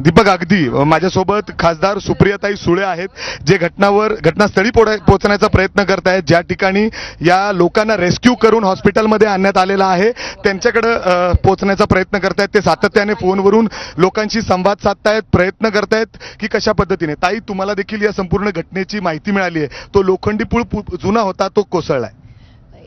दीपक अगदी माझ्यासोबत खासदार सुप्रियाताई सुळे आहेत जे घटनावर घटनास्थळी पोड- पोहोचण्याचा प्रयत्न करत आहेत ज्या ठिकाणी या लोकांना रेस्क्यू करून हॉस्पिटलमध्ये आणण्यात आलेला आहे त्यांच्याकडं पोहोचण्याचा प्रयत्न करत आहेत ते सातत्याने फोनवरून लोकांशी संवाद साधतायत प्रयत्न करतायत की कशा पद्धतीने. ताई तुम्हाला देखील या संपूर्ण घटनेची माहिती मिळाली आहे. तो लोखंडी पूळ पु- जुना होता तो कोसळलाय.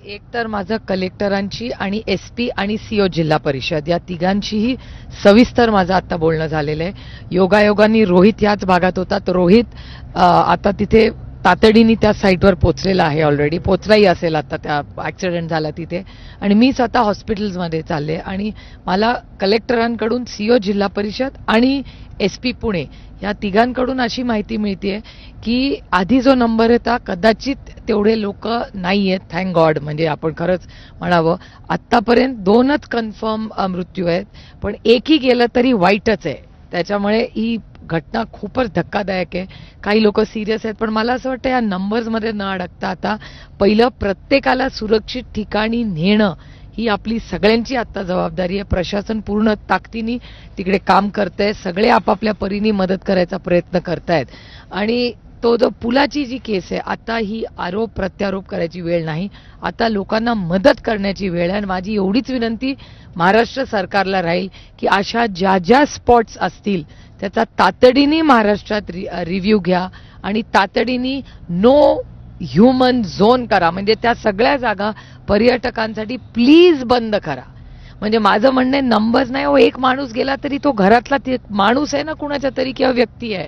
एक तर माझं कलेक्टरांची आणि एस पी आणि सीओ जिल्हा परिषद या तिघांचीही सविस्तर माझं आत्ता बोलणं झालेलं आहे. योगायोगाने रोहित याच भागात होता. तर रोहित आता तिथे तातडीने त्या साईटवर पोचलेला आहे ऑलरेडी पोचलाही असेल आता त्या ॲक्सिडेंट झाला तिथे. आणि मी स्वतः हॉस्पिटल्समध्ये चालले आणि मला कलेक्टरांकडून सी ओ जिल्हा परिषद आणि एस पी पुणे या तिघांकडून अशी माहिती मिळते की आधी जो नंबर होता कदाचित तेवढे लोक नाही आहेत थँक गॉड म्हणजे आपण खरंच म्हणावं. आत्तापर्यंत दोनच कन्फर्म मृत्यू आहेत पण एकही गेलं तरी वाईटच आहे. त्याच्यामुळे ही घटना खूपच धक्कादायक आहे. काही लोक सिरियस आहेत पण मला असं वाटतं या नंबर्समध्ये न अडकता आता पहिलं प्रत्येकाला सुरक्षित ठिकाणी नेणं ही आपली सगळ्यांची आत्ता जबाबदारी आहे. प्रशासन पूर्ण ताकदीने तिकडे काम करत आहे सगळे आपापल्या परीने मदत करायचा प्रयत्न करतायत. आणि तो जो पुलाची जी केस आहे आता ही आरोप प्रत्यारोप करायची वेळ नाही. आता लोकांना मदत करण्याची वेळ आहे आणि माझी एवढीच विनंती महाराष्ट्र सरकारला राहील की अशा ज्या ज्या स्पॉट्स असतील त्याचा तातडीने महाराष्ट्रात रि रिव्ह्यू घ्या आणि तातडीने नो ह्युमन झोन करा. म्हणजे त्या सगळ्या जागा पर्यटकांसाठी प्लीज बंद करा. म्हणजे माझं म्हणणं आहे नंबर्स नाही हो एक माणूस गेला तरी तो घरातला ती माणूस आहे ना कुणाच्या तरी किंवा व्यक्ती आहे.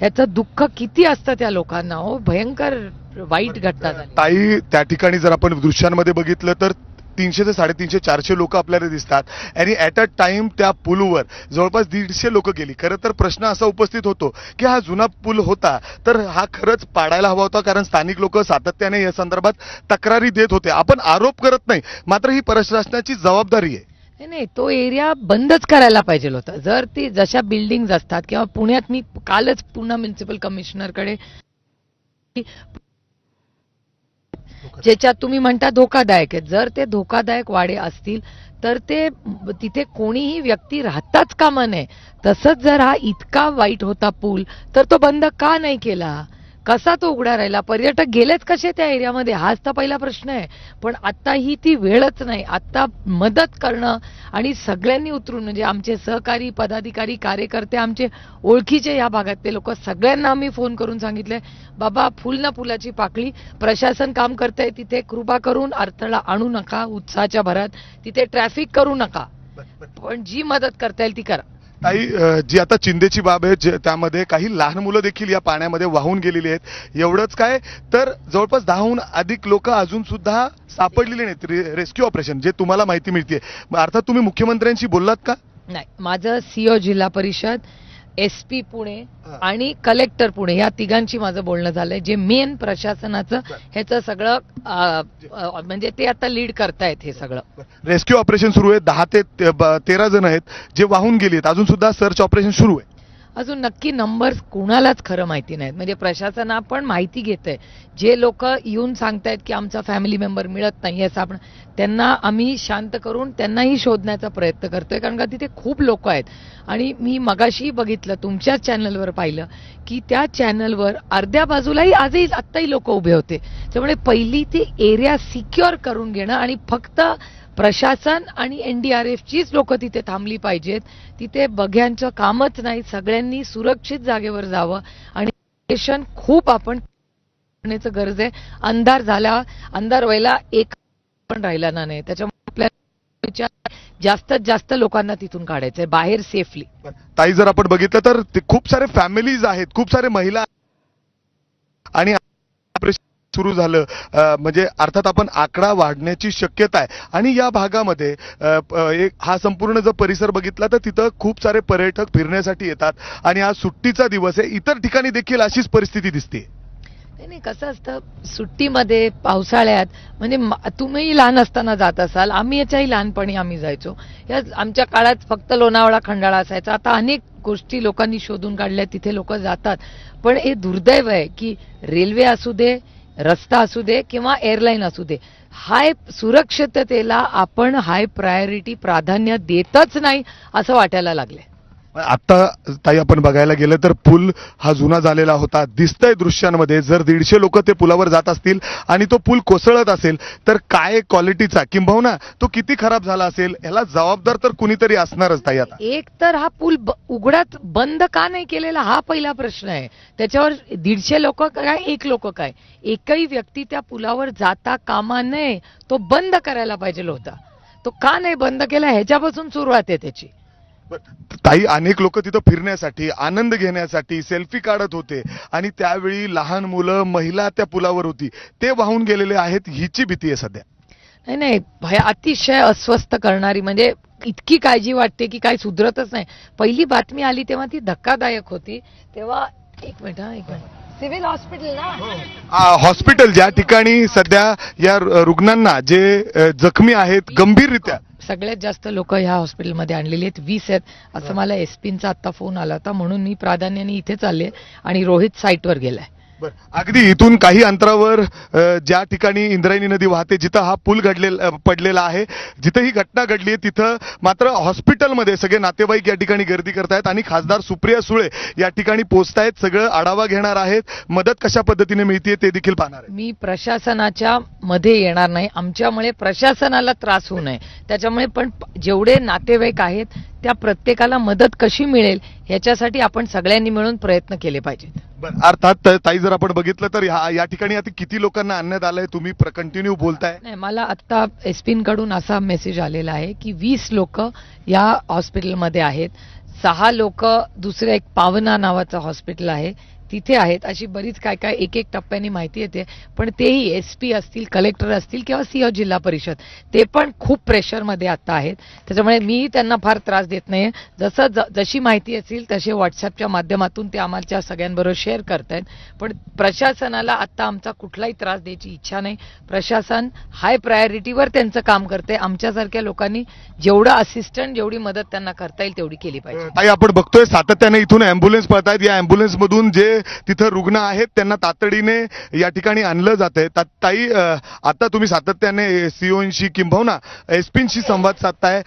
ह्याचं दुःख किती असतं त्या लोकांना हो? भयंकर वाईट घटना झाली. ताई त्या ठिकाणी जर आपण दृश्यांमध्ये बघितलं तर तीनशे ते साडेतीनशे चारशे लोक आपल्याला दिसतात. आणि ॲट अ टाइम त्या पूलवर जवळपास दीडशे लोक गेली. खरं तर प्रश्न असा उपस्थित होतो की हा जुना पूल होता तर हा खरंच पाडायला हवा होता कारण स्थानिक लोक सातत्याने या संदर्भात तक्रारी देत होते. आपण आरोप करत नाही मात्र ही प्रशासनाची जबाबदारी आहे. नाही नाही तो एरिया बंदच करायला पाहिजे होता. जर ती जशा बिल्डिंग असतात किंवा पुण्यात मी कालच पुन्हा म्युन्सिपल कमिशनरकडे ज्याच्यात तुम्ही म्हणता धोकादायक आहे. जर ते धोकादायक वाडे असतील तर ते तिथे कोणीही व्यक्ती राहताच कामा नये. तसंच जर हा इतका वाईट होता पूल तर तो बंद का नाही केला? कसा तो उघडा राहिला? पर्यटक गेलेच कसे त्या एरियामध्ये? हाच तर पहिला प्रश्न आहे. पण आता ही ती वेळच नाही. आता मदत करणं आणि सगळ्यांनी उतरून म्हणजे आमचे सहकारी पदाधिकारी कार्यकर्ते आमचे ओळखीचे या भागातले लोक सगळ्यांना आम्ही फोन करून सांगितले बाबा फुल ना फुलाची पाकळी. प्रशासन काम करतंय तिथे कृपा करून अडथळा आणू नका उत्साहाच्या भरात. तिथे ट्रॅफिक करू नका. पण जी मदत करता येईल ती करा. ताई जी आता चिंतेची बाब आहे जे- त्यामध्ये काही लहान मुलं देखील या पाण्यामध्ये वाहून गेलेली आहेत. एवढंच काय तर जवळपास दहाहून अधिक लोक अजून सुद्धा सापडलेली नाहीत. रे- रेस्क्यू ऑपरेशन जे तुम्हाला माहिती मिळते अर्थात तुम्ही मुख्यमंत्र्यांशी बोललात का? नाही माझं सीओ जिल्हा परिषद एस पी पुणे. आणि कलेक्टर पुणे या तिघांची माझं बोलणं झालंय. जे मेन प्रशासनाचं ह्याचं सगळं म्हणजे ते आता लीड करतायत हे सगळं. रेस्क्यू ऑपरेशन सुरू आहे. दहा ते तेरा जण आहेत. जे वाहून गेली आहेत अजून सुद्धा सर्च ऑपरेशन सुरू आहे. अजून नक्की नंबर्स कुणालाच खरं माहिती नाहीत. म्हणजे प्रशासना पण माहिती घेत आहे जे लोक येऊन सांगतायत की आमचा फॅमिली मेंबर मिळत नाही असं आपण त्यांना आम्ही शांत करून त्यांनाही शोधण्याचा प्रयत्न करतोय कारण का तिथे खूप लोक आहेत. आणि मी मगाशी बघितलं तुमच्याच चॅनलवर पाहिलं की त्या चॅनलवर अर्ध्या बाजूलाही आजही आत्ताही लोक उभे होते. त्यामुळे पहिली ती एरिया सिक्युअर करून घेणं आणि फक्त प्रशासन आणि एन डी आर एफचीच लोक तिथे थांबली पाहिजेत. तिथे बघ्यांचं कामच नाही. सगळ्यांनी सुरक्षित जागेवर जावं. आणि स्टेशन खूप आपण करण्याचं गरज आहे. अंधार झाला अंधार व्हायला एक पण राहिला ना नाही. त्याच्यामुळे आपल्याला जास्तीत जास्त लोकांना तिथून काढायचंय. बाहेर सेफली ताई जर आपण बघितलं तर ते खूप सारे फॅमिलीज आहेत. खूप सारे महिला आणि सुरू झालं. म्हणजे अर्थात आपण आकडा वाढण्याची शक्यता आहे. आणि या भागामध्ये एक हा संपूर्ण जर परिसर बघितला तर तिथं खूप सारे पर्यटक फिरण्यासाठी येतात. आणि हा सुट्टीचा दिवस आहे. इतर ठिकाणी देखील अशीच परिस्थिती दिसते नाही कसं असतं सुट्टीमध्ये पावसाळ्यात म्हणजे तुम्ही लहान असताना जात असाल आम्ही याच्याही लहानपणी आम्ही जायचो. या आमच्या काळात फक्त लोणावळा खंडाळा असायचा. आता अनेक गोष्टी लोकांनी शोधून काढल्या तिथे लोक जातात. पण हे दुर्दैव आहे की रेल्वे असू दे रस्ता असू दे किंवा एअरलाईन असू दे हाय सुरक्षिततेला आपण हाय प्रायोरिटी प्राधान्य देतच नाही असं वाटायला लागलंय. आता ताई आपण बघायला गेलं तर पूल हा जुना झालेला होता. दिसतंय दृश्यांमध्ये. जर दीडशे लोक ते पुलावर जात असतील आणि तो पूल कोसळत असेल तर काय क्वालिटीचा किंबहुना तो किती खराब झाला असेल याला जबाबदार तर कुणीतरी असणारच ताई आता. एक तर हा पूल ब- बंद का नाही केलेला हा पहिला प्रश्न आहे. त्याच्यावर दीडशे लोक काय? एक लोक काय? एकही व्यक्ती त्या पुलावर जाता कामा नये तो बंद करायला पाहिजे होता. तो का नाही बंद केला? ह्याच्यापासून सुरुवात आहे त्याची. ताई अनेक लोक तिथं फिरण्यासाठी आनंद घेण्यासाठी सेल्फी काढत होते. आणि त्यावेळी लहान मुलं महिला त्या पुलावर होती. ते वाहून गेलेले आहेत. हिची भीती आहे सध्या. नाही नाही. भय अतिशय अस्वस्थ करणारी म्हणजे इतकी काळजी वाटते की काही सुधरतच नाही. पहिली बातमी आली तेव्हा ती धक्कादायक होती. तेव्हा एक मिनिट हा एक मिनिट. सिव्हिल हॉस्पिटल ना? हॉस्पिटल ज्या ठिकाणी सध्या या रुग्णांना जे जखमी आहेत गंभीररित्या सगळ्यात जास्त लोक ह्या हॉस्पिटलमध्ये आणलेली आहेत. वीस आहेत. असं मला एसपींचा आता फोन आला होता. म्हणून मी प्राधान्याने इथे चालले आणि रोहित साईटवर गेलाय. बरं. अगदी इथून काही अंतरावर ज्या ठिकाणी इंद्रायणी नदी वाहते जिथं हा पूल घडलेला पडलेला आहे जिथं ही घटना घडली आहे तिथं मात्र हॉस्पिटलमध्ये सगळे नातेवाईक या ठिकाणी गर्दी करतायत आणि खासदार सुप्रिया सुळे या ठिकाणी पोहोचतायत सगळं आढावा घेणार आहेत. मदत कशा पद्धतीने मिळते ते देखील पाहणार मी प्रशासनाच्या मध्ये येणार नाही. आमच्यामुळे प्रशासनाला त्रास होऊ नये. त्याच्यामुळे पण जेवढे नातेवाईक आहेत त्या प्रत्येकाला मदत कशी मिळेल ह्याच्यासाठी आपण सगळ्यांनी मिळून प्रयत्न केले पाहिजेत. अर्थात ताई जर आपण बघितलं तर या ठिकाणी आता किती लोकांना आणण्यात आलंय तुम्ही कंटिन्यू बोलताय. नाही मला आता एसपींकडून असा मेसेज आलेला आहे की वीस लोक या हॉस्पिटलमध्ये आहेत. सहा लोक दुसरं एक पावना नावाचं हॉस्पिटल आहे. तिथे आहेत अशी बरीच काय काय एक एक टप्प्याने माहिती येते. पण तेही एस पी असतील कलेक्टर असतील किंवा सिंह जिल्हा परिषद ते पण खूप प्रेशरमध्ये आता आहेत. त्याच्यामुळे मीही त्यांना फार त्रास देत नाही जसं ज- जशी माहिती असेल तसे व्हॉट्सअपच्या माध्यमातून ते आम्हाला सगळ्यांबरोबर शेअर करतायत. पण प्रशासनाला आत्ता आमचा कुठलाही त्रास द्यायची इच्छा नाही. प्रशासन हाय प्रायोरिटीवर त्यांचं काम करते आमच्यासारख्या लोकांनी जेवढं असिस्टंट जेवढी मदत त्यांना करता येईल तेवढी केली पाहिजे. ताई आपण बघतोय सातत्याने इथून अँब्युलन्स पळतायत. या अँब्युलन्समधून जे जे तिथं रुग्ण आहेत त्यांना तातडीने या ठिकाणी आणलं जात आहे ताई आता तुम्ही सातत्याने सीओशी किंबहुना एसपींशी संवाद साधताय.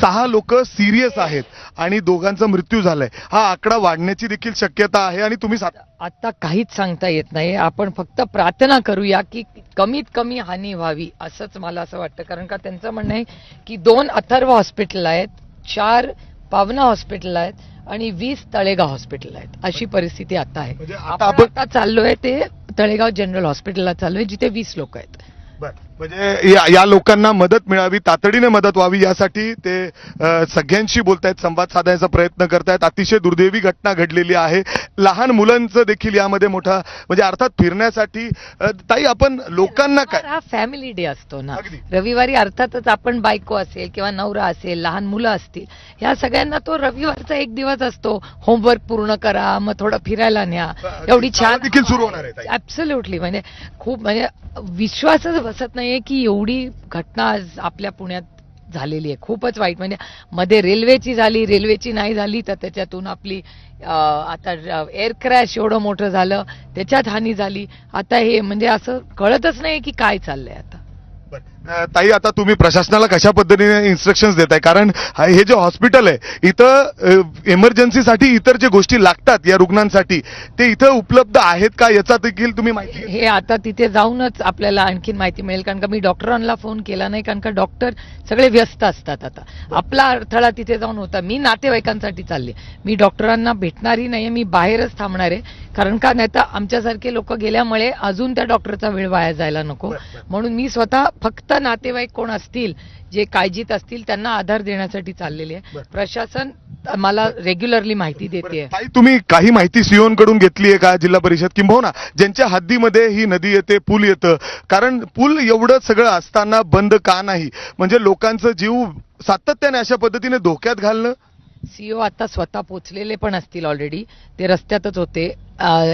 सहा लोक सिरियस आहेत आणि दोघांचा मृत्यू झालाय. हा आकडा वाढण्याची देखील शक्यता आहे आणि तुम्ही सात- आता काहीच सांगता येत नाही. आपण फक्त प्रार्थना करूया की कमीत कमी हानी व्हावी असंच मला असं वाटतं. कारण का त्यांचं म्हणणं आहे की दोन अथर्व हॉस्पिटल आहेत चार पावना हॉस्पिटल आहेत आणि वीस तळेगाव हॉस्पिटल आहेत. अशी परिस्थिती आता आहे. म्हणजे आता आपण आता चाललोय ते तळेगाव जनरल हॉस्पिटलला चाललोय जिथे वीस लोक आहेत. बरं. म्हणजे या या लोकांना मदत मिळावी तातडीने मदत व्हावी यासाठी ते सगळ्यांशी बोलतायत संवाद साधायचा प्रयत्न करतायत. अतिशय दुर्दैवी घटना घडलेली आहे. लहान मुलांचं देखील यामध्ये मोठा म्हणजे अर्थात फिरण्यासाठी ताई आपण लोकांना काय? हा फॅमिली डे असतो ना. रविवारी अर्थातच आपण बायको असेल किंवा नवरा असेल लहान मुलं असतील ह्या सगळ्यांना तो रविवारचा एक दिवस असतो. होमवर्क पूर्ण करा मग थोडं फिरायला न्या. एवढी छान देखील सुरू होणार आहे. ऍब्सोल्युटली म्हणजे खूप म्हणजे विश्वासच बसत नाहीये की एवढी घटना आज आपल्या पुण्यात झालेली आहे. खूपच वाईट. म्हणजे मध्ये रेल्वेची झाली रेल्वेची नाही झाली तर त्याच्यातून आपली आता एअर क्रॅश एवढं मोठं झालं त्याच्यात हानी झाली. आता हे म्हणजे असं कळतच नाही की काय चाललंय आता. ताई आता तुम्ही प्रशासनाला कशा पद्धतीने इन्स्ट्रक्शन देताय? कारण हा- जे हॉस्पिटल आहे इथं इमर्जन्सीसाठी इतर जे गोष्टी लागतात या रुग्णांसाठी ते इथं उपलब्ध आहेत का? याचा देखील तुम्ही माहिती हे आता तिथे जाऊनच आपल्याला आणखीन माहिती मिळेल कारण का मी डॉक्टरांना फोन केला नाही कारण का डॉक्टर सगळे व्यस्त असतात आता. आपला अडथळा तिथे जाऊन होता. मी नातेवाईकांसाठी चालले. मी डॉक्टरांना भेटणारही नाही मी बाहेरच थांबणार आहे. कारण का नाही तर आमच्यासारखे लोक गेल्यामुळे अजून त्या डॉक्टरचा वेळ वाया जायला नको. म्हणून मी स्वतः फक्त नातेवाईक कोण असतील जे काळजीत असतील त्यांना आधार देण्यासाठी चाललेले आहे. प्रशासन मला रेग्युलरली माहिती देते तुम्ही काही माहिती सीओनकडून घेतली आहे का जिल्हा परिषद? किंबहुना ज्यांच्या हद्दीमध्ये ही नदी येते पूल येतं कारण पूल एवढं सगळं असताना बंद का नाही? म्हणजे लोकांचं जीव सातत्याने अशा पद्धतीने धोक्यात घालणं? सीओ आता स्वतः पोचलेले पण असतील ऑलरेडी ते रस्त्यातच होते.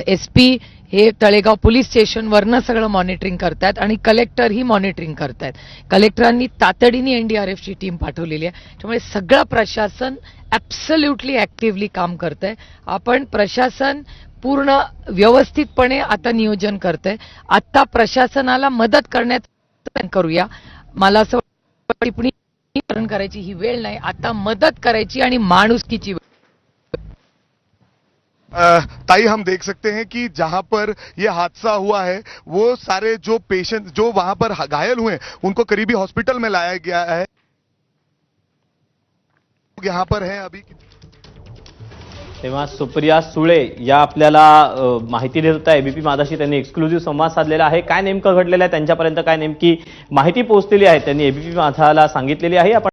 एस पी हे तळेगाव पोलीस स्टेशनवरनं सगळं मॉनिटरिंग करतायत आणि कलेक्टर ही मॉनिटरिंग करतायत. कलेक्टरांनी तातडीने एनडीआरएफची टीम पाठवलेली आहे. त्यामुळे सगळं प्रशासन ॲब्सल्युटली ॲक्टिव्हली काम करत आहे आपण प्रशासन पूर्ण व्यवस्थितपणे आता नियोजन करतंय. आता प्रशासनाला मदत करण्यात करूया. मला असं वाटतं टिप्पणी करायची ही वेळ नाही. आता मदत करायची आणि माणुसकीची वेळ. ताई हम देख सकते हैं कि जहां पर यह हादसा हुआ है वो सारे जो पेशेंट जो वहां पर घायल हुए उनको करीबी हॉस्पिटल में लाया गया है। यहाँ पर है अभी तेव्हा सुप्रिया सुळे या आपल्याला माहिती देत होत्या एबीपी माझाशी त्यांनी एक्सक्लुझिव्ह संवाद साधलेला आहे. काय नेमकं घडलेलं आहे? त्यांच्यापर्यंत काय नेमकी माहिती पोहोचलेली आहे? त्यांनी एबीपी माझाला सांगितलेली आहे. आपण